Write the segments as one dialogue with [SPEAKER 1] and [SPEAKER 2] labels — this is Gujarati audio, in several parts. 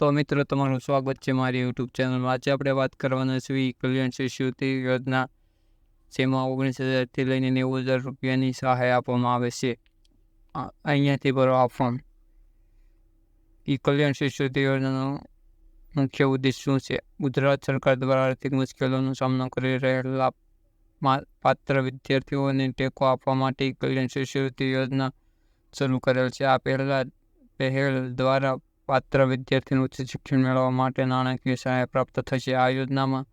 [SPEAKER 1] તો મિત્રો, તમારું સ્વાગત છે મારી યુટ્યુબ ચેનલમાં. આજે આપણે વાત કરવાના છીએ કલ્યાણ શિષ્યવૃત્તિ યોજના, જેમાં ઓગણીસ હજારથી લઈને નેવું હજાર રૂપિયાની સહાય આપવામાં આવે છે. અહીંયાથી ભરો આ ફોર્મ ઈ કલ્યાણ શિષ્યવૃત્તિ યોજનાનો મુખ્ય ઉદ્દેશ શું છે? ગુજરાત સરકાર દ્વારા આર્થિક મુશ્કેલીઓનો સામનો કરી રહેલા પાત્ર વિદ્યાર્થીઓને ટેકો આપવા માટે કલ્યાણ શિષ્યવૃત્તિ યોજના શરૂ કરેલ છે. આ પહેલાં પહેલ દ્વારા પાત્ર વિદ્યાર્થીને ઉચ્ચ શિક્ષણ મેળવવા માટે નાણાકીય સહાય પ્રાપ્ત થશે. આ યોજનામાં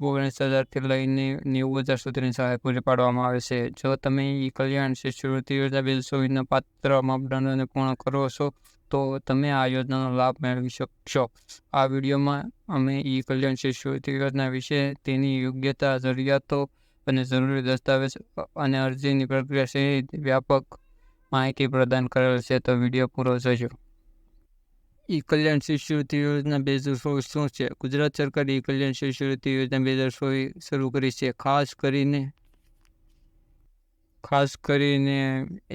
[SPEAKER 1] ઓગણીસ હજારથી લઈને નેવું હજાર સુધીની સહાય પૂરી પાડવામાં આવે છે. જો તમે ઈ કલ્યાણ શિષ્યવૃત્તિ યોજના બિલ ચોવીસના પાત્ર માપદંડોને પૂર્ણ કરો છો, તો તમે આ યોજનાનો લાભ મેળવી શકશો. આ વિડીયોમાં અમે ઈ કલ્યાણ શિષ્યવૃત્તિ યોજના વિશે તેની યોગ્યતા, જરૂરિયાતો અને જરૂરી દસ્તાવેજ અને અરજીની પ્રક્રિયા સહિત વ્યાપક માહિતી પ્રદાન કરેલ છે. તો વીડિયો પૂરો જોજો. ઈ કલ્યાણ શિષ્યવૃત્તિ યોજના બે હજાર ચોવીસ શું છે ગુજરાત સરકારે ઈ કલ્યાણ શિષ્યવૃત્તિ યોજના બે હજાર ચોવીસ શરૂ કરી છે ખાસ કરીને ખાસ કરીને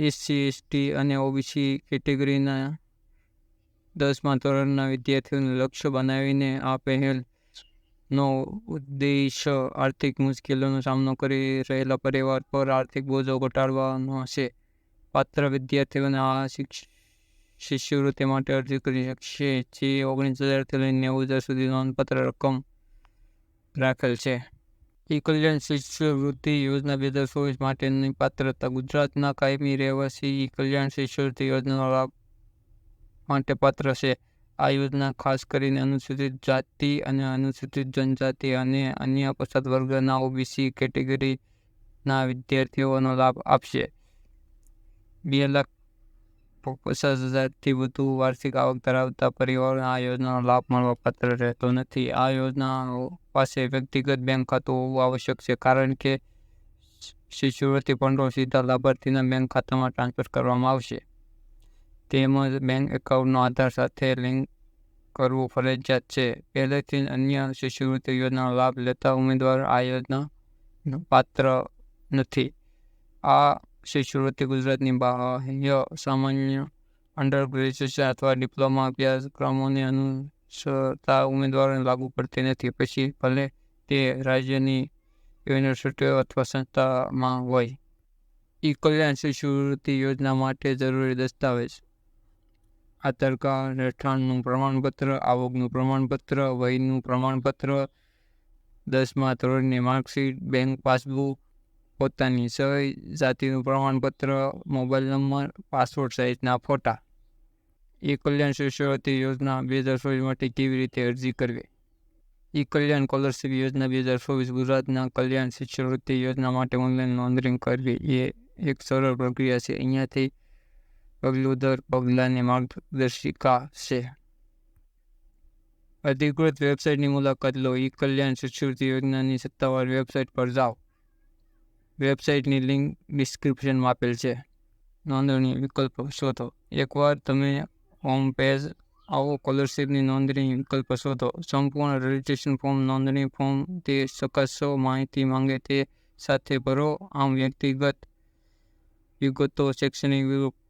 [SPEAKER 1] એસસી એસટી અને ઓબીસી કેટેગરીના દસમા ધોરણના વિદ્યાર્થીઓને લક્ષ્ય બનાવીને આ પહેલનો ઉદ્દેશ આર્થિક મુશ્કેલીઓનો સામનો કરી રહેલા પરિવાર પર આર્થિક બોજો ઘટાડવાનો છે પાત્ર વિદ્યાર્થીઓને આ શિક્ષ શિષ્યવૃત્તિ માટે અરજી કરી શકશે, જે ઓગણીસ હજારથી લઈને નેવું હજાર સુધી નોંધપાત્ર રકમ રાખેલ છે. ઈ કલ્યાણ શિષ્યવૃત્તિ યોજના બે હજાર ચોવીસ માટેની પાત્રતા ગુજરાતના કાયમી રહેવાસી ઈ કલ્યાણ શિષ્યવૃત્તિ યોજનાનો લાભ માટે પાત્ર છે. આ યોજના ખાસ કરીને અનુસૂચિત જાતિ અને અનુસૂચિત જનજાતિ અને અન્ય પછાત વર્ગના ઓબીસી કેટેગરીના વિદ્યાર્થીઓનો લાભ આપશે. બે લાખ પચાસ હજારથી વધુ વાર્ષિક આવક ધરાવતા પરિવારોને આ યોજનાનો લાભ મળવા પાત્ર રહેતો નથી. આ યોજનાઓ પાસે વ્યક્તિગત બેંક ખાતું હોવું આવશ્યક છે કારણ કે શિષ્યવૃત્તિ ભંડોળ સીધા લાભાર્થીના બેંક ખાતામાં ટ્રાન્સફર કરવામાં આવશે. તેમજ બેંક એકાઉન્ટનો આધાર સાથે લિંક કરવું ફરજિયાત છે. પહેલેથી અન્ય શિષ્યવૃત્તિ યોજનાનો લાભ લેતા ઉમેદવાર આ યોજના પાત્ર નથી. આ શિષ્યવૃત્તિ ગુજરાતની બાહ્ય સામાન્ય અંડર ગ્રેજ્યુએશન અથવા ડિપ્લોમા અભ્યાસક્રમોને અનુસરતા ઉમેદવારોને લાગુ પડતી નથી. પછી ભલે તે રાજ્યની યુનિવર્સિટીઓ અથવા સંસ્થામાં હોય. ઈ કલ્યાણ શિષ્યવૃત્તિ યોજના માટે જરૂરી દસ્તાવેજ. આધાર રહેઠાણનું પ્રમાણપત્ર, આવકનું પ્રમાણપત્ર, વયનું પ્રમાણપત્ર, દસમા ધોરણની માર્કશીટ, બેંક પાસબુક પોતાની સહી જાતિનું પ્રમાણપત્ર, મોબાઈલ નંબર, પાસપોર્ટ સહિતના ફોટા. ઈ કલ્યાણ શિષ્યવૃત્તિ યોજના બે હજાર ચોવીસ માટે કેવી રીતે અરજી કરવી? ઈ કલ્યાણ સ્કોલરશિપ યોજના બે હજાર ચોવીસ ગુજરાતના કલ્યાણ શિષ્યવૃત્તિ યોજના માટે ઓનલાઈન નોંધણી કરવી એ એક સરળ પ્રક્રિયા છે. અહીંયાથી પગલું દર પગલાંની માર્ગદર્શિકા છે. અધિકૃત વેબસાઇટની મુલાકાત લો. ઈ કલ્યાણ શિષ્યવૃત્તિ યોજનાની સત્તાવાર વેબસાઇટ પર જાઓ. વેબસાઇટની લિંક ડિસ્ક્રિપ્શનમાં આપેલ છે. નોંધણી વિકલ્પ શોધો. એકવાર તમે હોમ પેજ આવો સ્કોલરશીપની નોંધણી વિકલ્પ શોધો. સંપૂર્ણ રજિસ્ટ્રેશન ફોર્મ, નોંધણી ફોર્મ, તે ચકાસો, માહિતી માંગે તે સાથે ભરો. આમ વ્યક્તિગત વિગતો, શૈક્ષણિક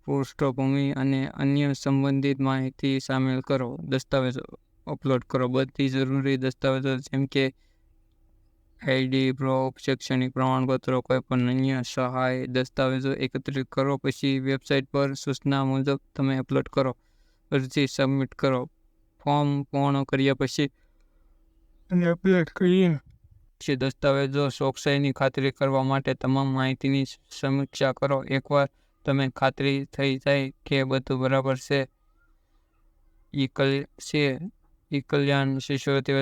[SPEAKER 1] પૃષ્ઠભૂમિ અને અન્ય સંબંધિત માહિતી સામેલ કરો. દસ્તાવેજો અપલોડ કરો. બધી જરૂરી દસ્તાવેજો જેમ કે આઈડી પ્રૂફ શૈક્ષણિક પ્રમાણપત્રો કોઈપણ અન્ય સહાય, દસ્તાવેજો એકત્રિત કરો, પછી વેબસાઇટ પર સૂચના મુજબ તમે અપલોડ કરો. અરજી સબમિટ કરો. ફોર્મ પૂર્ણ કર્યા પછી અને અપલોડ કરીએ પછી દસ્તાવેજો ચોકસાઈની ખાતરી કરવા માટે તમામ માહિતીની સમીક્ષા કરો. એકવાર તમે ખાતરી થઈ જાય કે બધું બરાબર છે, ઈ કલ, છે, ઈ કલ્યાણ શિષ્યવૃત્તિ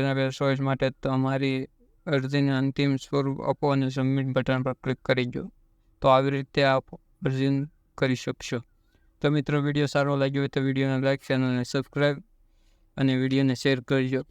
[SPEAKER 1] માટે તમારી અરજીને અંતિમ સ્વરૂપ આપો અને સબમિટ બટન પર ક્લિક કરી દો. તો આવી રીતે આપ અરજી કરી શકશો. તો મિત્રો વીડિયો સારો લાગ્યો હોય તો વિડીયોને લાઈક ચેનલને સબસ્ક્રાઈબ અને વિડીયોને શેર કરજો.